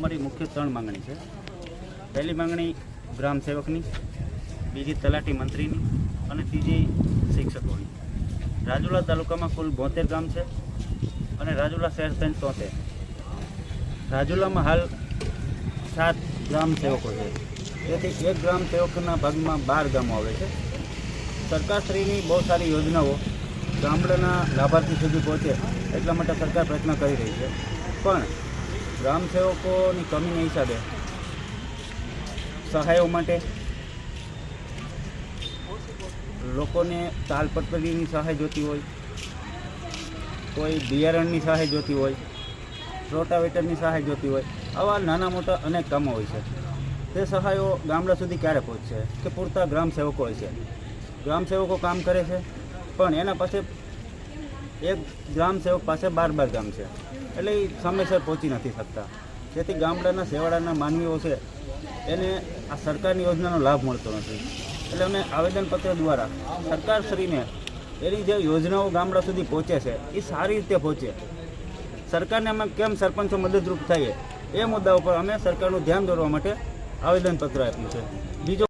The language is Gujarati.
મુખ્ય ત્રણ માંગણી છે. પહેલી માંગણી ગ્રામ સેવકની, બીજી તલાટી મંત્રીની અને ત્રીજી શિક્ષકોની. રાજુલા તાલુકામાં કુલ બોતેર ગામ છે અને રાજુલા શહેર થઈને તોતેર. રાજુલામાં હાલ સાત ગ્રામ સેવકો છે. તેથી એક ગ્રામ સેવકના ભાગમાં બાર ગામો આવે છે. સરકારશ્રીની બહુ સારી યોજનાઓ ગામડાના લાભાર્થી સુધી પહોંચે એટલા માટે સરકાર પ્રયત્ન કરી રહી છે. પણ ગ્રામ સેવકોની કમીના હિસાબે સહાયો માટે લોકોને તાલપત્રીની સહાય જોતી હોય, કોઈ બિયારણની સહાય જોતી હોય, રોટાવેટરની સહાય જોતી હોય, આવા નાના મોટા અનેક કામો હોય છે. તે સહાયો ગામડા સુધી ક્યારે પહોંચશે કે પૂરતા ગ્રામ સેવકો હોય છે? ગ્રામ સેવકો કામ કરે છે, પણ એના પાસે એક ગ્રામ સેવક પાસે બાર બાર ગામ છે. એટલે એ સમયસર પહોંચી નથી શકતા. જેથી ગામડાના સેવાડાના માનવીઓ છે, એને આ સરકારની યોજનાનો લાભ મળતો નથી. એટલે અમે આવેદનપત્ર દ્વારા સરકારશ્રીને એની જે યોજનાઓ ગામડા સુધી પહોંચે છે એ સારી રીતે પહોંચે. સરકારને અમે કેમ સરપંચો મદદરૂપ થઈએ, એ મુદ્દા ઉપર અમે સરકારનું ધ્યાન દોરવા માટે આવેદનપત્ર આપ્યું છે. બીજો